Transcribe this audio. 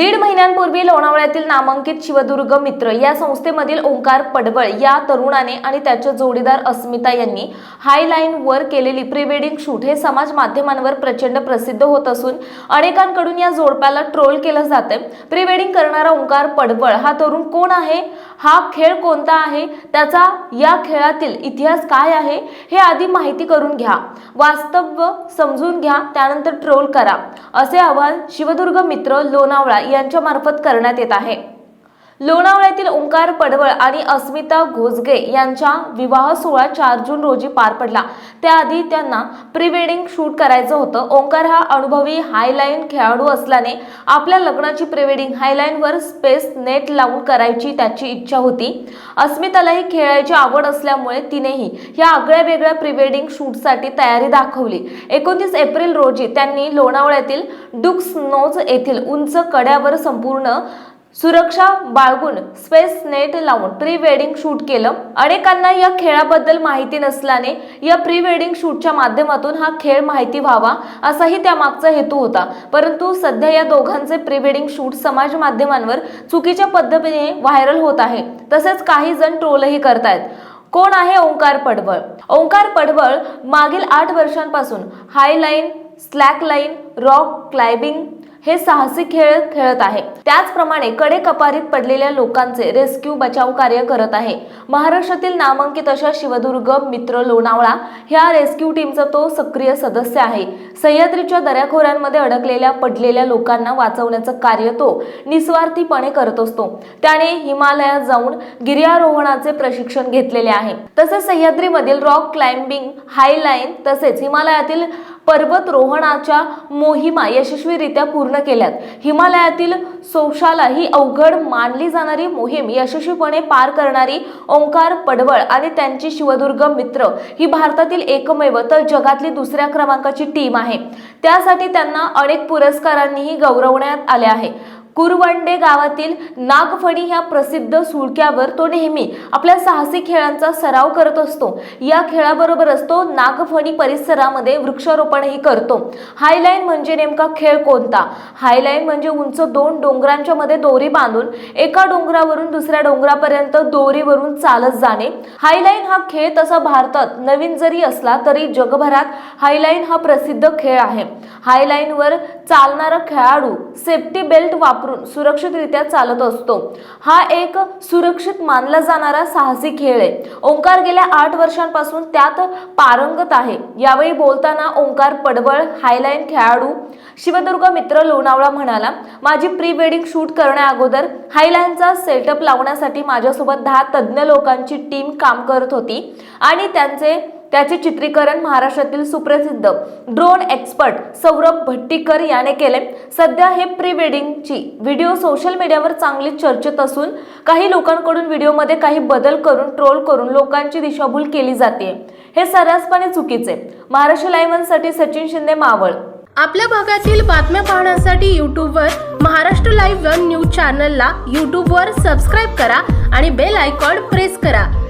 दीड महिन्यांपूर्वी लोणावळ्यातील नामांकित शिवदुर्ग मित्र या संस्थेमधील ओंकार पडवळ या तरुणाने आणि त्याच्या जोडीदार अस्मिता यांनी हायलाईनवर केलेली प्री वेडिंग शूट हे समाज माध्यमांवर प्रचंड प्रसिद्ध होत असून अनेकांकडून या जोडप्याला ट्रोल केलं जाते प्री वेडिंग करणारा ओंकार पडवळ हा तरुण कोण आहे? हा खेळ कोणता आहे? त्याचा या खेळातील इतिहास काय आहे? हे आधी माहिती करून घ्या. वास्तव समजून घ्या त्यानंतर ट्रोल करा. असे आव्हान शिवदुर्ग मित्र लोणावळा यांच्या मार्फत करण्यात येत आहे. लोणावळ्यातील ओंकार पडवळ आणि अस्मिता घोसगे यांच्या विवाह सोहळा चार जून रोजी पार पडला. त्याआधी त्यांना प्री वेडिंग शूट करायचं होतं. ओंकार हा अनुभवी हायलाईन खेळाडू असल्याने आपल्या लग्नाची प्री वेडिंग हायलाईनवर स्पेस नेट लावून करायची त्याची इच्छा होती. अस्मितालाही खेळायची आवड असल्यामुळे तिनेही या आगळ्या वेगळ्या प्री वेडिंग शूटसाठी तयारी दाखवली. एकोणतीस एप्रिल रोजी त्यांनी लोणावळ्यातील डुक्स नोज येथील उंच कड्यावर संपूर्ण सुरक्षा बाळगून स्पेस नेट लावून प्री वेडिंग शूट केलं. अनेकांना या खेळाबद्दल माहिती नसल्याने या प्री वेडिंग शूटच्या माध्यमातून हा खेळ माहिती व्हावा असाही त्यामागचा हेतू होता. परंतु सध्या या दोघांचे प्री वेडिंग शूट समाज माध्यमांवर चुकीच्या पद्धतीने व्हायरल होत आहे. तसेच काही जण ट्रोलही करतायत. कोण आहे ओंकार पडवळ? ओंकार पडवळ मागील आठ वर्षांपासून high line slack line rock climbing हे साहसी खेळ खेळत आहे. त्याचप्रमाणे कडे कपारीत पडलेल्या लोकांचे रेस्क्यू बचाव कार्य करत आहे. महाराष्ट्रातील नामांकित अशा शिवदुर्ग मित्र लोणावळा ह्या रेस्क्यू टीमचा तो सक्रिय सदस्य आहे. सह्याद्रीच्या दऱ्याखोऱ्यांमध्ये अडकलेल्या पडलेल्या लोकांना वाचवण्याचं कार्य तो निस्वार्थीपणे करत असतो. त्याने हिमालयात जाऊन गिर्यारोहणाचे प्रशिक्षण घेतलेले आहे. तसेच सह्याद्रीमधील रॉक क्लाइम्बिंग हाय लाईन तसेच हिमालयातील पर्वतरोहणाच्या मोहिमा यशस्वीरित्या पूर्ण केल्यात. हिमालयातील सोशाला ही अवघड मानली जाणारी मोहीम यशस्वीपणे पार करणारी ओंकार पडवळ आणि त्यांची शिवदुर्ग मित्र ही भारतातील एकमेव तर जगातली दुसऱ्या क्रमांकाची टीम आहे. त्यासाठी त्यांना अनेक पुरस्कारांनीही गौरवण्यात आले आहे. कुरवंडे गावातील नागफणी ह्या प्रसिद्ध सुळक्यावर तो नेहमी आपल्या साहसी खेळांचा सराव करत असतो. या खेळाबरोबरच तो नागफणी परिसरामध्ये वृक्षारोपणही करतो. हायलाईन म्हणजे नेमका खेळ कोणता? हायलाईन म्हणजे उंच दोन डोंगरांच्या मध्ये दोरी बांधून एका डोंगरावरून दुसऱ्या डोंगरापर्यंत दोरीवरून चालत जाणे. हायलाईन हा खेळ तसा भारतात नवीन जरी असला तरी जगभरात हायलाईन हा प्रसिद्ध खेळ आहे. हायलाईनवर चालणारा खेळाडू सेफ्टी बेल्ट वापरून सुरक्षितरित्या चालत असतो. हा एक सुरक्षित मानला जाणारा साहसी खेळ आहे. ओंकार गेल्या आठ वर्षांपासून त्यात पारंगत आहे. यावेळी बोलताना ओंकार पडवळ हायलाईन खेळाडू शिवदुर्ग मित्र लोणावळा म्हणाला माझी प्री वेडिंग शूट करण्या अगोदर हायलाईनचा सेटअप लावण्यासाठी माझ्यासोबत दहा तज्ज्ञ लोकांची टीम काम करत होती आणि त्यांचे त्याचे चित्रीकरण महाराष्ट्रातील सुप्रसिद्ध ड्रोन एक्सपर्ट सौरभ भट्टीकर याने केले. सध्या हे प्री वेडिंगची व्हिडिओ सोशल मीडियावर चांगली चर्चेत असून काही लोकांकडून व्हिडिओमध्ये काही बदल करून ट्रोल करून लोकांची दिशाभूल केली जाते. हे सर्रासपणे चुकीचे. महाराष्ट्र लाईव्हसाठी सचिन शिंदे मावळ. आपल्या भागातील बातम्या पाहण्यासाठी यूट्यूबवर महाराष्ट्र लाईव्ह वन न्यूज चॅनलला यूट्यूबवर सबस्क्राईब करा आणि बेल आयकॉन प्रेस करा.